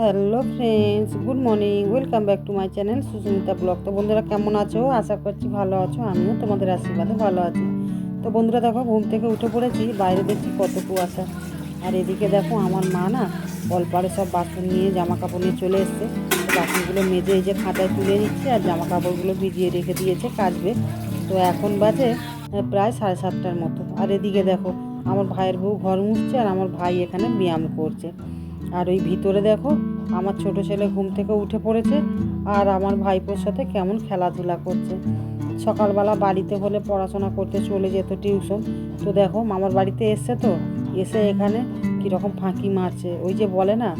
Hello friends, good morning, welcome back to my channel Susmita blog. তো বন্ধুরা, কেমন আছো? আশা করছি ভালো আছো, আমিও তোমাদের আশীর্বাদে ভালো আছি। তো বন্ধুরা, দেখো, ঘুম থেকে উঠে পড়েছি, বাইরে দেখছি কত কুয়াশা। আর এদিকে দেখো, আমার মা না, কলপাড়ে সব বাসন নিয়ে জামা কাপড় নিয়ে চলে এসছে। বাসনগুলো মেজে এই যে খাতায় তুলে নিচ্ছে আর জামা কাপড়গুলো ভিজিয়ে রেখে দিয়েছে, কাচবে। তো এখন বাজে প্রায় সাড়ে সাতটার মতো। আর এদিকে দেখো, আমার ভাইয়ের বউ ঘর মুছছে আর আমার ভাই এখানে ব্যায়াম করছে। আর ওই ভিতরে দেখো, আমার ছোট ছেলে ঘুম থেকে উঠে পড়েছে আর আমার ভাইপোর সাথে কেমন খেলাধুলা করছে। সকালবেলা বাড়িতে হলে পড়াশোনা করতে চলে যেত টিউশন। তো দেখো, মামার বাড়িতে এসছে তো, এসে এখানে কীরকম ফাঁকি মারছে। ওই যে বলে না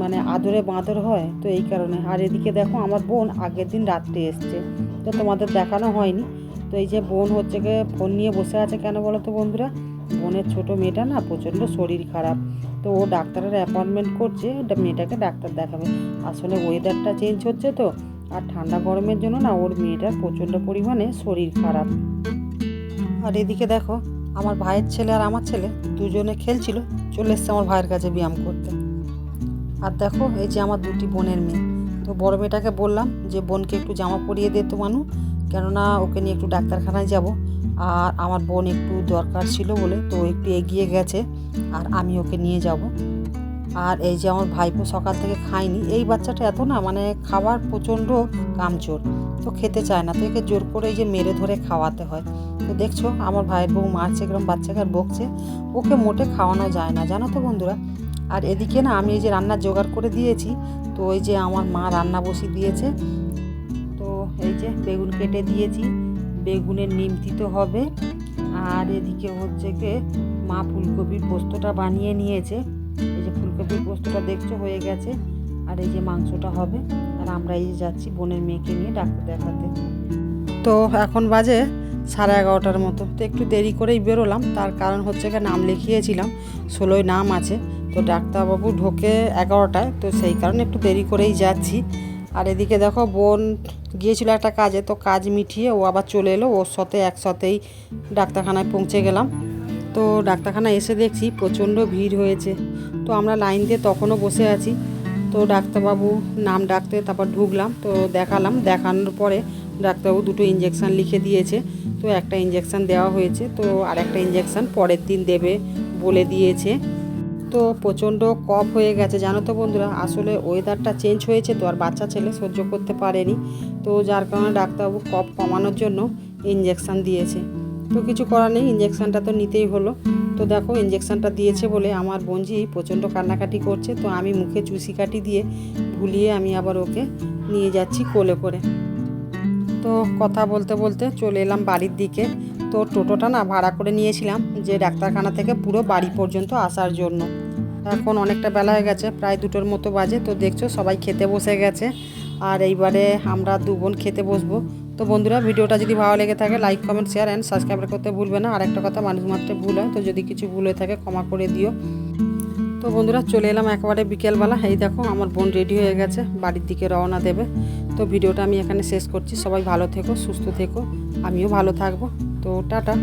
মানে আদরে বাঁদর হয় তো এই কারণে। আর এদিকে দেখো, আমার বোন আগের দিন রাত্রে এসছে। তো তোমাদের দেখানো হয়নি। তো এই যে বোন হচ্ছে গিয়ে ফোন নিয়ে বসে আছে কেন বলো তো বন্ধুরা? বোনের ছোট মেয়েটা না প্রচণ্ড শরীর খারাপ। তো ও ডাক্তারের অ্যাপয়েন্টমেন্ট করছে মেয়েটাকে ডাক্তার দেখাবে। আসলে ওয়েদারটা চেঞ্জ হচ্ছে তো, আর ঠান্ডা গরমের জন্য না ওর মেয়েটার প্রচণ্ড পরিমাণে শরীর খারাপ। আর এদিকে দেখো, আমার ভাইয়ের ছেলে আর আমার ছেলে দুজনে খেলছিল, চলে এসছে আমার ভাইয়ের কাছে ব্যায়াম করতে। আর দেখো, এই যে আমার দুটি বোনের মেয়ে। তো বড় মেয়েটাকে বললাম যে, বোনকে একটু জামা পরিয়ে দে তো মানু, কেননা ওকে নিয়ে একটু ডাক্তারখানায় যাব। আর আমার বোন একটু দরকার ছিল বলে তো একটু এগিয়ে গেছে আর আমি ওকে নিয়ে যাব। আর এই যে আমার ভাইপো সকাল থেকে খায়নি, এই বাচ্চাটা এত না মানে খাবার প্রচণ্ড কামচোর, তো খেতে চায় না। তো একে জোর করে এই যে মেরে ধরে খাওয়াতে হয়। তো দেখছ, আমার ভাইয়ের বউ মারছে এরকম বাচ্চাকে বকছে। ওকে মোটে খাওয়ানো যায় না, জানো তো বন্ধুরা? আর এদিকে না আমি এই যে রান্না জোগাড় করে দিয়েছি, তো ওই যে আমার মা রান্না বসিয়ে দিয়েছে। তো এই যে বেগুন কেটে দিয়েছি বেগুনের নিমতিতে হবে। আর এদিকে হচ্ছে কি মা ফুলকপির পোস্তটা বানিয়ে নিয়েছে। এই যে ফুলকপির পোস্তটা দেখছ, হয়ে গেছে। আর এই যে মাংসটা হবে। আর আমরা এই যাচ্ছি বোনের মেয়েকে নিয়ে ডাক্তার দেখাতে। তো এখন বাজে সাড়ে এগারোটার মতো। তো একটু দেরি করেই বেরোলাম। তার কারণ হচ্ছে গিয়ে নাম লিখিয়েছিলাম। ষোলোই নাম আছে। তো ডাক্তারবাবু ঢোকে এগারোটায়। তো সেই কারণে একটু দেরি করেই যাচ্ছি। আর এদিকে দেখো বোন গিয়েছিল একটা কাজে, তো কাজ মিটিয়ে ও আবার চলে এলো। ওর সাথে একসাথেই ডাক্তারখানায় পৌঁছে গেলাম। তো ডাক্তারখানায় এসে দেখছি প্রচণ্ড ভিড় হয়েছে। তো আমরা লাইন দিয়ে তখনও বসে আছি। তো ডাক্তারবাবু নাম ডাকতে তারপর ঢুকলাম, তো দেখালাম। দেখানোর পরে ডাক্তারবাবু দুটো ইঞ্জেকশান লিখে দিয়েছে। তো একটা ইঞ্জেকশান দেওয়া হয়েছে, তো আর একটা ইঞ্জেকশান পরের দিন দেবে বলে দিয়েছে। তো প্রচণ্ড কফ হয়ে গেছে, জানো তো বন্ধুরা। আসলে ওয়েদারটা চেঞ্জ হয়েছে তো, আর বাচ্চা ছেলে সহ্য করতে পারেনি। তো যার কারণে ডাক্তারবাবু কফ কমানোর জন্য ইঞ্জেকশান দিয়েছে। তো কিছু করার নেই ইঞ্জেকশানটা তো নিতেই হলো। তো দেখো ইঞ্জেকশানটা দিয়েছে বলে আমার বোনজি প্রচণ্ড কান্নাকাটি করছে, তো আমি মুখে চুষি কাটি দিয়ে ভুলিয়ে আমি আবার ওকে নিয়ে যাচ্ছি কোলে করে। তো কথা বলতে বলতে চলে এলাম বাড়ির দিকে। তো টোটোটা না ভাড়া করে নিয়েছিলাম যে ডাক্তারখানা থেকে পুরো বাড়ি পর্যন্ত আসার জন্য। এখন অনেকটা বেলা হয়ে গেছে, প্রায় দুটোর মতো বাজে। তো দেখছ সবাই খেতে বসে গেছে। আর এইবারে আমরা দু বোন খেতে বসবো। তো বন্ধুরা, ভিডিওটা যদি ভালো লেগে থাকে like comment share and subscribe করতে ভুলবে না। আর একটা কথা, মানুষ মাত্র ভুল হয়, তো যদি কিছু ভুল হয়ে থাকে, ক্ষমা করে দিও। তো বন্ধুরা, চলে এলাম একেবারে বিকেলবেলা। এই দেখো, আমার বোন রেডি হয়ে গেছে, বাড়ির দিকে রওনা দেবে। তো ভিডিওটা আমি এখানে শেষ করছি। সবাই ভালো থেকো, সুস্থ থেকো। আমিও ভালো থাকব। তো টাটা।